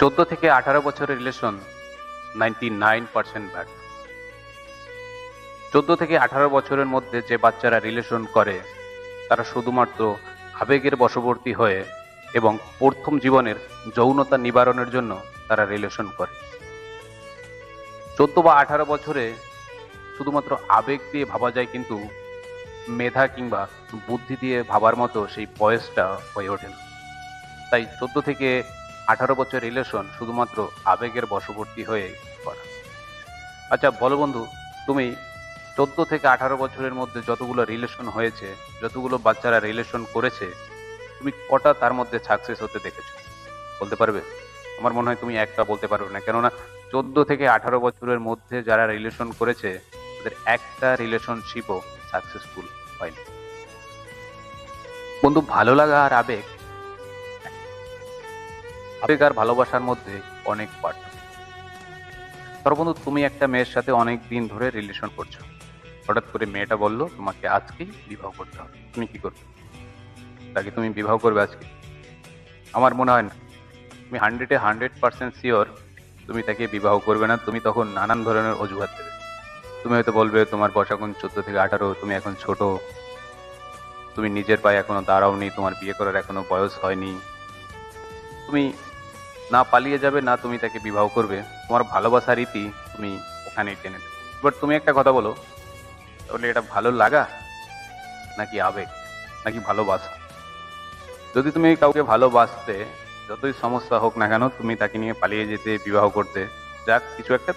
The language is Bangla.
চোদ্দ থেকে আঠারো বছরের রিলেশন নাইনটি নাইন পার্সেন্ট ব্যর্থ চোদ্দ থেকে আঠারো বছরের মধ্যে যে বাচ্চারা রিলেশন করে, তারা শুধুমাত্র আবেগের বশবর্তী হয়ে এবং প্রথম জীবনের যৌনতা নিবারণের জন্য তারা রিলেশন করে। চোদ্দ বা আঠারো বছরে শুধুমাত্র আবেগ দিয়ে ভাবা যায় কিন্তু মেধা কিংবা বুদ্ধি দিয়ে ভাবার মতো সেই বয়সটা হয়ে ওঠে না। তাই চোদ্দ থেকে আঠারো বছর রিলেশন শুধুমাত্র আবেগের বশবর্তী হয়ে করা। আচ্ছা বলো বন্ধু, তুমি চোদ্দ থেকে আঠারো বছরের মধ্যে যতগুলো রিলেশন হয়েছে, যতগুলো বাচ্চারা রিলেশন করেছে, তুমি কটা তার মধ্যে সাকসেস হতে দেখেছ? বলতে পারবে? আমার মনে হয় তুমি একটা বলতে পারবে না, কেননা চোদ্দ থেকে আঠারো বছরের মধ্যে যারা রিলেশন করেছে, তাদের একটা রিলেশনশিপও সাকসেসফুল হয়নি। বন্ধু, ভালো লাগা আর আবেগ আবেগ আর ভালোবাসার মধ্যে অনেক পার্থক্য। ধরো বন্ধু তুমি একটা মেয়ের সাথে অনেক দিন ধরে রিলেশন করছ। হঠাৎ করে মেয়েটা বলল, তোমাকে আজকেই বিবাহ করতে হবে। তুমি কি করবে? তাকে তুমি বিবাহ করবে আজকে? আমার মনে হয় না। তুমি হান্ড্রেডে হান্ড্রেড পার্সেন্ট শিওর তুমি তাকে বিবাহ করবে না। তুমি তখন নানান ধরনের অজুহাত দেবে। তুমি হয়তো বলবে, তোমার বয়স এখন চোদ্দ থেকে আঠারো, তুমি এখন ছোট। তুমি নিজের পায়ে এখনও দাঁড়াওনি, তোমার বিয়ে করার এখনও বয়স হয়নি। তুমি না পালিয়ে যাবে, না তুমি তাকে বিবাহ করবে। তোমার ভালোবাসা রীতি তুমি ওখানেই টেনে দেবে বাট তুমি একটা কথা বলো, তাহলে এটা ভালো লাগা নাকি আবেগ, নাকি ভালোবাসা? যদি তুমি কাউকে ভালোবাসতে, যতই সমস্যা হোক না কেন, তুমি তাকে নিয়ে পালিয়ে যেতে, বিবাহ করতে, যাক, কিছু একটা